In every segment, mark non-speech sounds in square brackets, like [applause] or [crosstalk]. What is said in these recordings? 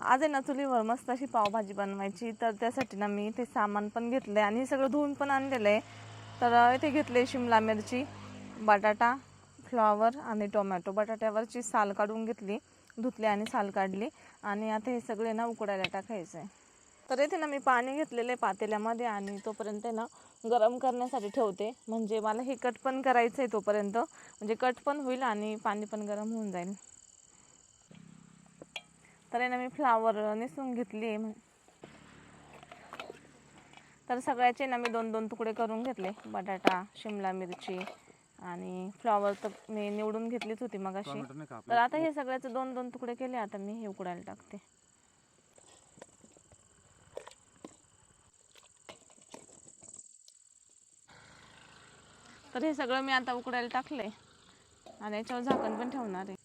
आज आहे ना चुलीवर मस्त अशी पावभाजी बनवायची. तर त्यासाठी ना मी ते सामान पण घेतलं आहे आणि हे सगळं धुवून पण आणलेलं आहे तर इथे घेतले शिमला मिरची बटाटा फ्लॉवर आणि टोमॅटो. बटाट्यावरची साल काढून घेतली धुतली आणि साल काढली. आणि आता हे सगळे ना उकडायला टाकायचं आहे तर इथे ना मी पाणी घेतलेलं आहे पातेल्यामध्ये आणि तोपर्यंत आहे ना गरम करण्यासाठी ठेवते. म्हणजे मला हे कट पण करायचं आहे तोपर्यंत. म्हणजे कट पण होईल आणि पाणी पण गरम होऊन जाईल. तर आहे ना मी फ्लावर नेसून घेतली तर सगळ्याचे ना मी दोन दोन तुकडे करून घेतले. बटाटा शिमला मिरची आणि फ्लॉवर तर मी निवडून घेतलीच होती मग अशी तर आता हे सगळ्याचे दोन दोन तुकडे केले आता मी हे उकडायला टाकते. तर हे सगळं मी आता उकडायला टाकले आणि याच्यावर झाकण पण ठेवणार आहे.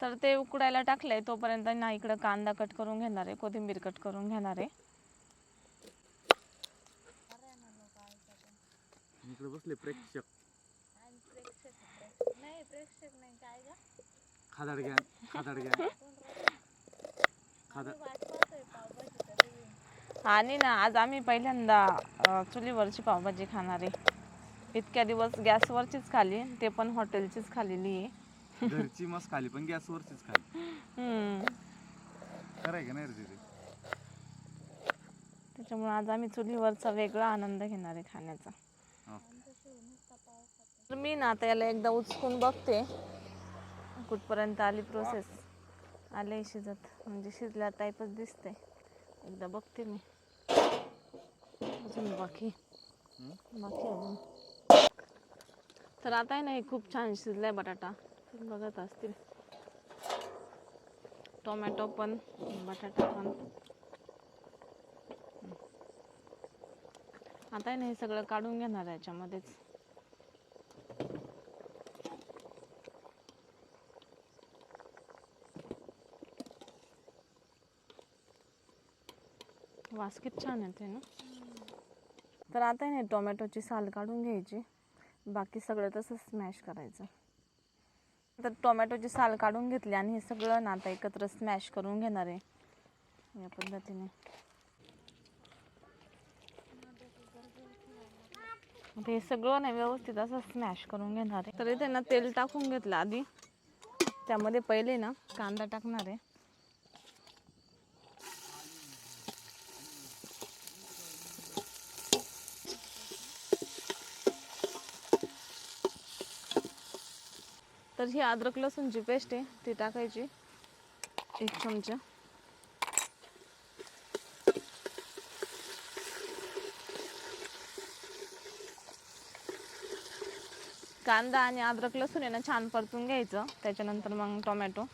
तर ते उकडायला टाकलंय तोपर्यंत ना इकडं कांदा कट करून घेणार आहे कोथिंबीर कट करून घेणार आहे. इकडे बसले प्रेक्षक. खादाड घ्या खादाड घ्या. खादाड आणि ना आज आम्ही पहिल्यांदा अ, चुलीवरची पावभाजी खाणार आहे. इतक्या दिवस गॅसवरचीच खाली ते पण हॉटेलचीच खाल्लेली आहे. घरची मस्त खाली पण गॅसवरचीच खाली. हम्म. कराय का नाही रे त्याच्यामुळे आज आम्ही चुलीवरचा वेगळा आनंद घेणार आहे खाण्याचा. हा. तर मी ना आता याला एकदा उचकून बघते. कुठपर्यंत आली प्रोसेस आले शिजत. म्हणजे शिजल्या टाईपच दिसते. एकदा बघते मी. अजून बाकी. बाकी अजून. तर आता आहे ना हे खूप छान शिजलाय बटाटा. बघत असतील. टोमॅटो पण बटाटा पण. आता नाही हे सगळं काढून घेणार याच्यामध्येच. वास किती छान येते ना. तर आता आहे ना टोमॅटोची साल काढून घ्यायची. बाकी सगळं तसंच स्मॅश करायचं. तर टोमॅटोची साल काढून घेतली आणि हे सगळं ना आता एकत्र स्मॅश करून घेणार आहे. या पद्धतीने. हे सगळं नाही व्यवस्थित असं स्मॅश करून घेणार आहे. तर इथे ना तेल टाकून घेतलं आधी. त्यामध्ये पहिले ना कांदा टाकणार आहे. तर ही अद्रक लसूणची पेस्ट आहे ती टाकायची. एक चमचा. कांदा आणि अद्रक लसूण आहे ना छान परतून घ्यायचं. त्याच्यानंतर मग टोमॅटो.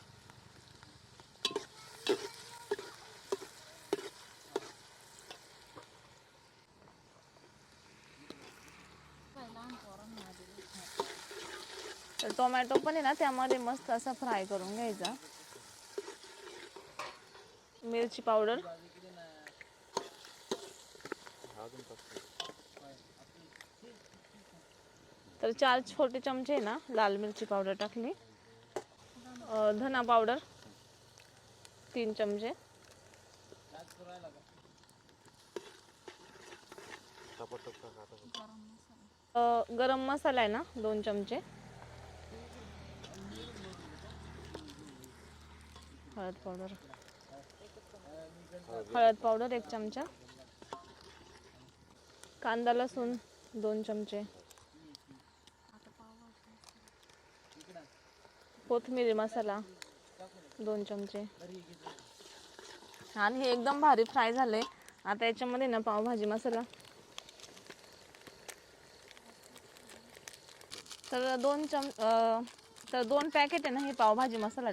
टोमॅटो पण आहे ना त्यामध्ये मस्त असा फ्राय करून घ्यायचा. मिरची पावडर. तर चार छोटे चमचे आहे ना लाल मिरची पावडर टाकली. धना पावडर तीन चमचे. गरम मसाला आहे ना दोन चमचे. हळद पावडर. हळद पावडर एक चमचा. कांदा लसूण दोन चमचे. कोथिंबीर मसाला दोन चमचे. आणि हे एकदम भारी फ्राय झाले आता याच्यामध्ये ना पावभाजी मसाला. तर दोन चम तर दोन पॅकेट आहे ना हे पावभाजी मसाला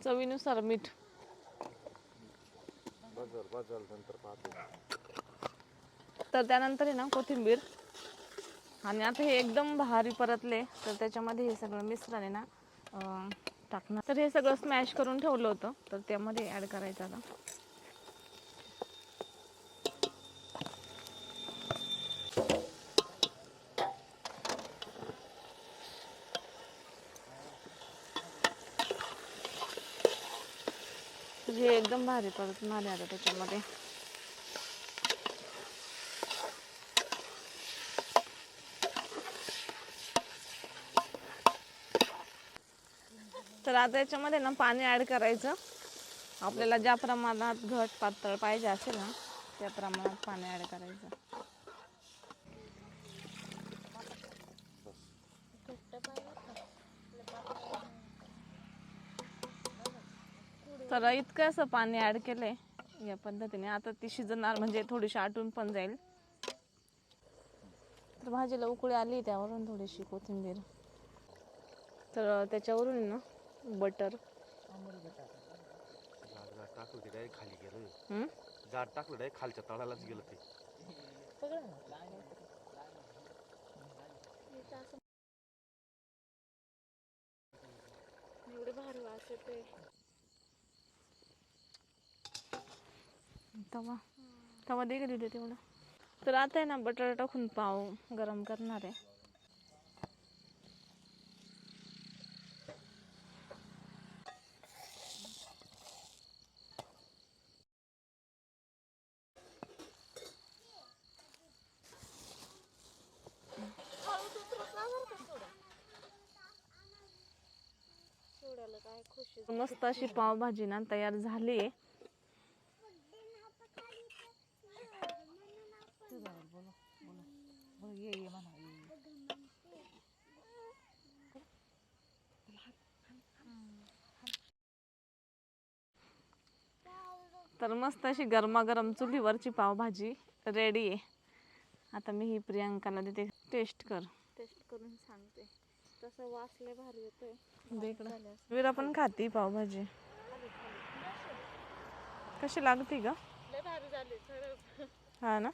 चवीनुसार मीठ. तर त्यानंतर आहे ना कोथिंबीर. आणि आता हे एकदम भारी परतले तर त्याच्यामध्ये हे सगळं मिश्रण आहे ना टाकणार. तर हे सगळं स्मॅश करून ठेवलं होतं तर त्यामध्ये ॲड करायचं आता. हे एकदम भारी परत मारे आता त्याच्यामध्ये. तर आता याच्यामध्ये ना पाणी ॲड करायचं. आपल्याला ज्या प्रमाणात घट पातळ पाहिजे असेल ना त्या प्रमाणात पाणी ॲड करायचं. तर इतकं असं पाणी ॲड केलंय या पद्धतीने. आता ती शिजणार म्हणजे थोडीशी आटून पण जाईल. तर भाजीला उकळी आली त्यावरून थोडीशी कोथिंबीर. तर त्याच्यावरून आहे ना बटर जाड टाकलं ते डायरेक्ट खाली गेलं हम्म? जाड टाकलं डायरेक्ट खालच्या तळालाच गेलं ते. एवढे भारी वास येते तवा. तवा दे का तिथे तेवढं? तर आता आहे ना बटाटा टाकून पाव गरम करणार आहे. मस्त अशी पावभाजी ना तयार झाली आहे तर मस्त अशी गरमागरम चुलीवरची पावभाजी रेडी आहे. आता मी ही प्रियांकाला देते. टेस्ट कर. टेस्ट करून सांगते. तसं वासले भारी येतोय. वीरा पण खाती पावभाजी. कशी लागते खरंच. हा ना?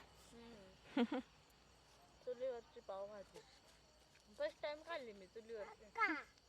[laughs] चुलीवरची पावभाजी. फर्स्ट टाइम खाल्ली मी चुलीवरची.